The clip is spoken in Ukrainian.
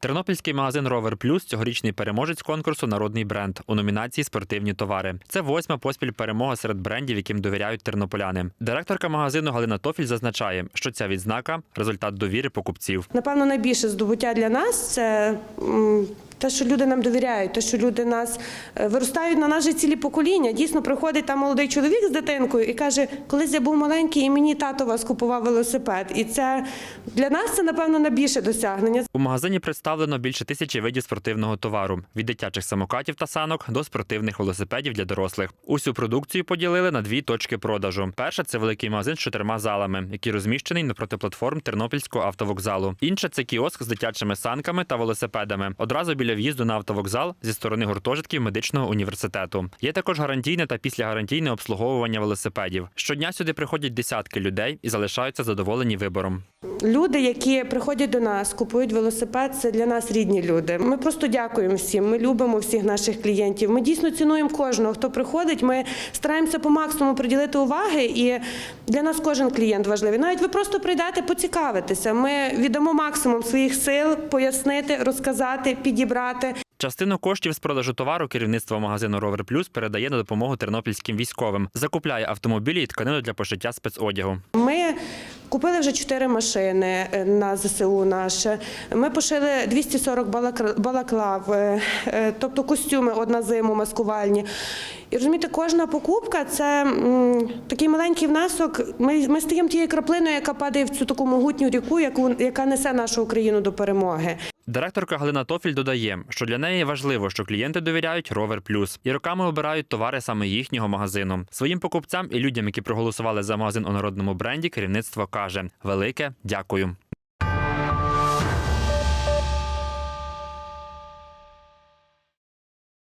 Тернопільський магазин Ровер Плюс цьогорічний переможець конкурсу Народний бренд у номінації Спортивні товари. Це восьма поспіль перемога серед брендів, яким довіряють тернополяни. Директорка магазину Галина Тофіль зазначає, що ця відзнака результат довіри покупців. Напевно, найбільше здобуття для нас це те, що люди нам довіряють, те, що люди нас е, виростають на нас цілі покоління. Дійсно, приходить там молодий чоловік з дитинкою і каже: колись я був маленький, і мені тато вас купував велосипед. І це для нас це напевно найбільше досягнення. У магазині представлено більше тисячі видів спортивного товару від дитячих самокатів та санок до спортивних велосипедів для дорослих. Усю продукцію поділили на дві точки продажу. Перша це великий магазин з чотирма залами, який розміщений напроти платформ Тернопільського автовокзалу. Інша це кіоск з дитячими санками та велосипедами. Одразу біля в'їзду на автовокзал зі сторони гуртожитків медичного університету. Є також гарантійне та післягарантійне обслуговування велосипедів. Щодня сюди приходять десятки людей і залишаються задоволені вибором. Люди, які приходять до нас, купують велосипед, це для нас рідні люди. Ми просто дякуємо всім. Ми любимо всіх наших клієнтів. Ми дійсно цінуємо кожного, хто приходить. Ми стараємося по максимуму приділити уваги, і для нас кожен клієнт важливий. Навіть ви просто прийдете поцікавитися. Ми віддамо максимум своїх сил, пояснити, розказати, підібрати. Частину коштів з продажу товару керівництво магазину Ровер Плюс передає на допомогу тернопільським військовим, закупляє автомобілі і тканину для пошиття спецодягу. Ми купили вже чотири машини е, на ЗСУ наше. Ми пошили 240 балак- балаклав, е, е, тобто костюми одна зиму, маскувальні. І розумієте, кожна покупка це такий маленький внесок. Ми, ми стаємо тією краплиною, яка падає в цю таку могутню ріку, яку, яка несе нашу Україну до перемоги. Директорка Галина Тофіль додає, що для неї важливо, що клієнти довіряють Ровер Плюс і роками обирають товари саме їхнього магазину. Своїм покупцям і людям, які проголосували за магазин у народному бренді, керівництво каже: велике дякую.